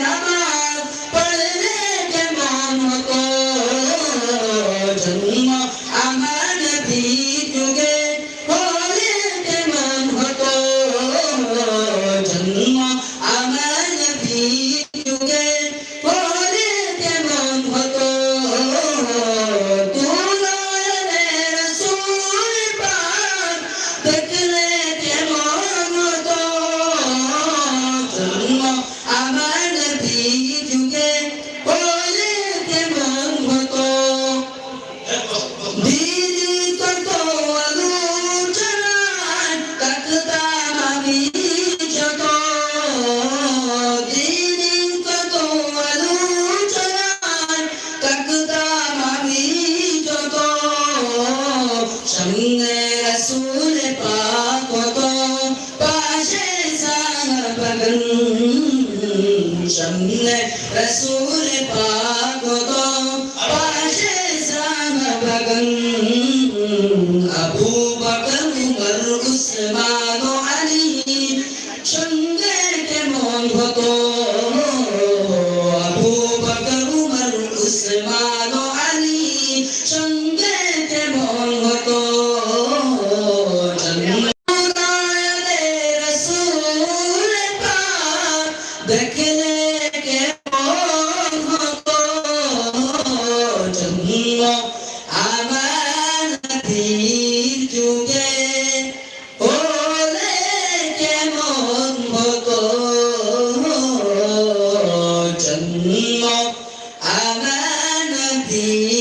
नमाज़ पढ़ने के नाम को ज़मीन সঙ্গে রসুল পাক পাশে সাহাবগণ সঙ্গে রসুল পাক পাশে সাহাবগণ আবু বকর, উমর, উসমান আলী সঙ্গে কেমন হতো? আদির যুগে ওলে কেমন ভগ জন্ম আমার নদী